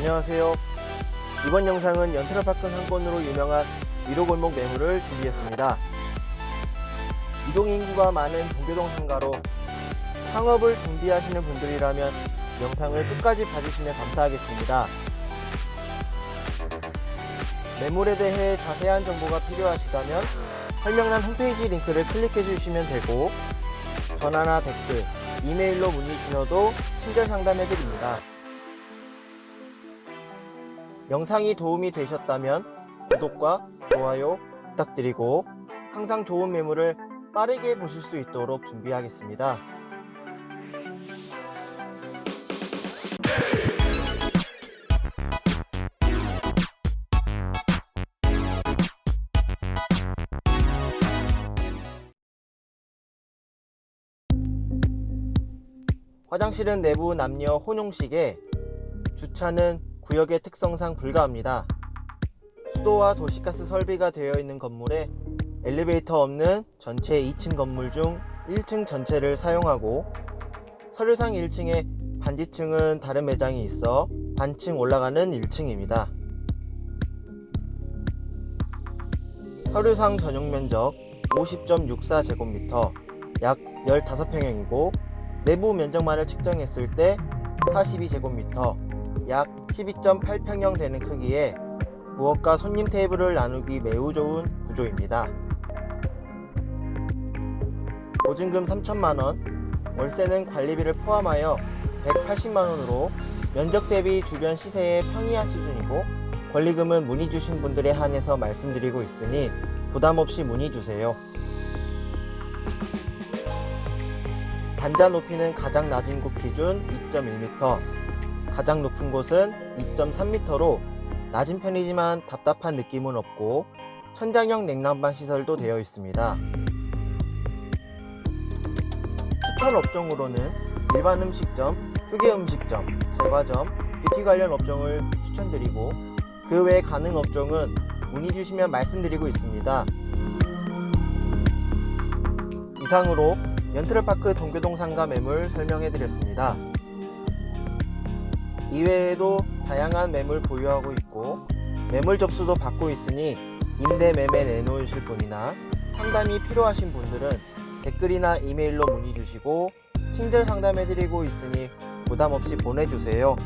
안녕하세요. 이번 영상은 연트라파크 상권으로 유명한 1호 골목 매물을 준비했습니다. 이동 인구가 많은 동교동 상가로 창업을 준비하시는 분들이라면 영상을 끝까지 봐주시면 감사하겠습니다. 매물에 대해 자세한 정보가 필요하시다면 설명란 홈페이지 링크를 클릭해 주시면 되고 전화나 댓글, 이메일로 문의 주셔도 친절 상담해 드립니다. 영상이 도움이 되셨다면 구독과 좋아요 부탁드리고 항상 좋은 매물을 빠르게 보실 수 있도록 준비하겠습니다. 화장실은 내부 남녀 혼용식에 주차는 구역의 특성상 불가합니다. 수도와 도시가스 설비가 되어 있는 건물에 엘리베이터 없는 전체 2층 건물 중 1층 전체를 사용하고 서류상 1층에 반지층은 다른 매장이 있어 반층 올라가는 1층입니다. 서류상 전용 면적 50.64제곱미터 약 15평형이고 내부 면적만을 측정했을 때 42제곱미터 약 12.8평형 되는 크기에 부엌과 손님 테이블을 나누기 매우 좋은 구조입니다. 보증금 3천만원, 월세는 관리비를 포함하여 180만원으로 면적 대비 주변 시세의 평이한 수준이고 권리금은 문의 주신 분들에 한해서 말씀드리고 있으니 부담 없이 문의 주세요. 단자 높이는 가장 낮은 곳 기준 2.1m, 가장 높은 곳은 2.3m로 낮은 편이지만 답답한 느낌은 없고 천장형 냉난방 시설도 되어 있습니다. 추천 업종으로는 일반 음식점, 휴게 음식점, 제과점, 뷰티 관련 업종을 추천드리고 그외 가능 업종은 문의 주시면 말씀드리고 있습니다. 이상으로 연트럴파크 동교동 상가 매물 설명해 드렸습니다. 이외에도 다양한 매물 보유하고 있고 매물 접수도 받고 있으니 임대 매매 내놓으실 분이나 상담이 필요하신 분들은 댓글이나 이메일로 문의 주시고 친절 상담해 드리고 있으니 부담 없이 보내주세요.